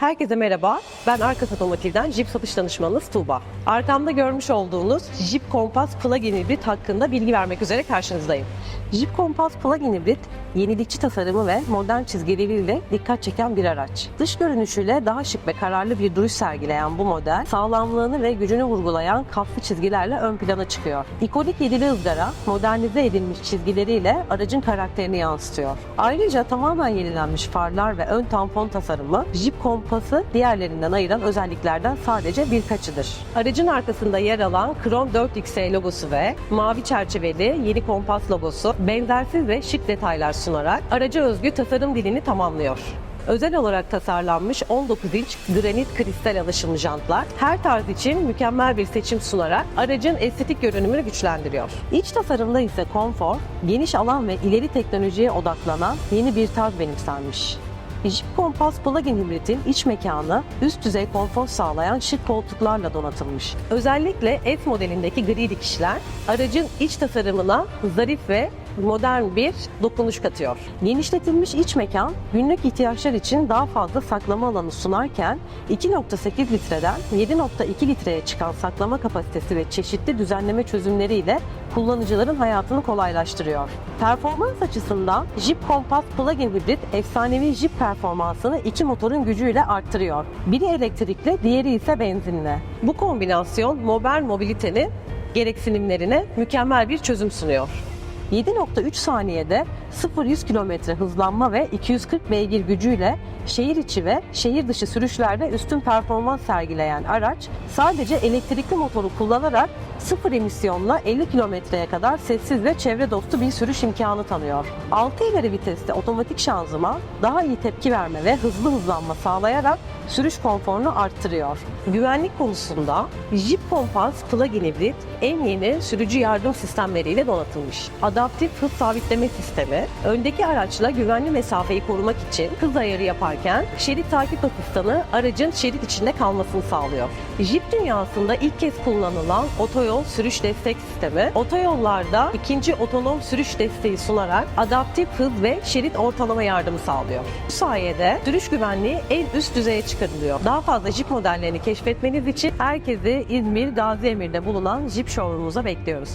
Herkese merhaba. Ben Arkas Otomotiv'den Jeep satış danışmanınız Tuğba. Arkamda görmüş olduğunuz Jeep Compass Plug-in Hybrid hakkında bilgi vermek üzere karşınızdayım. Jeep Compass Plug-in Hybrid, yenilikçi tasarımı ve modern çizgileriyle dikkat çeken bir araç. Dış görünüşüyle daha şık ve kararlı bir duruş sergileyen bu model, sağlamlığını ve gücünü vurgulayan kaslı çizgilerle ön plana çıkıyor. İkonik yedili ızgara, modernize edilmiş çizgileriyle aracın karakterini yansıtıyor. Ayrıca tamamen yenilenmiş farlar ve ön tampon tasarımı Jeep Compass'ı diğerlerinden ayıran özelliklerden sadece birkaçıdır. Aracın arkasında yer alan Krom 4XE logosu ve mavi çerçeveli yeni Compass logosu benzersiz ve şık detaylar sunarak araca özgü tasarım dilini tamamlıyor. Özel olarak tasarlanmış 19 inç granit kristal alışımlı jantlar her tarz için mükemmel bir seçim sunarak aracın estetik görünümünü güçlendiriyor. İç tasarımda ise konfor, geniş alan ve ileri teknolojiye odaklanan yeni bir tarz benimsenmiş. Jeep Compass Plug-in Hybrid'in iç mekanı üst düzey konfor sağlayan şık koltuklarla donatılmış. Özellikle S modelindeki gri dikişler aracın iç tasarımına zarif ve modern bir dokunuş katıyor. Genişletilmiş iç mekan günlük ihtiyaçlar için daha fazla saklama alanı sunarken 2.8 litreden 7.2 litreye çıkan saklama kapasitesi ve çeşitli düzenleme çözümleriyle kullanıcıların hayatını kolaylaştırıyor. Performans açısından Jeep Compass Plug-in Hybrid efsanevi Jeep performansını iki motorun gücüyle arttırıyor. Biri elektrikli, diğeri ise benzinli. Bu kombinasyon modern mobilitenin gereksinimlerine mükemmel bir çözüm sunuyor. 7.3 saniyede 0-100 km hızlanma ve 240 beygir gücüyle şehir içi ve şehir dışı sürüşlerde üstün performans sergileyen araç sadece elektrikli motoru kullanarak sıfır emisyonla 50 kilometreye kadar sessiz ve çevre dostu bir sürüş imkanı tanıyor. 6 ileri viteste otomatik şanzıman daha iyi tepki verme ve hızlı hızlanma sağlayarak sürüş konforunu arttırıyor. Güvenlik konusunda Jeep Compass Plug-in Hybrid en yeni sürücü yardım sistemleriyle donatılmış. Adaptif hız sabitleme sistemi, öndeki araçla güvenli mesafeyi korumak için hız ayarı yaparken şerit takip asistanı aracın şerit içinde kalmasını sağlıyor. Jeep dünyasında ilk kez kullanılan otoyol sürüş destek sistemi, otoyollarda ikinci otonom sürüş desteği sunarak adaptif hız ve şerit ortalama yardımı sağlıyor. Bu sayede sürüş güvenliği en üst düzeye çıkarılıyor. Daha fazla Jeep modellerini keşfetmeniz için herkesi İzmir Gazi Emir'de bulunan Jeep Showroom'umuza bekliyoruz.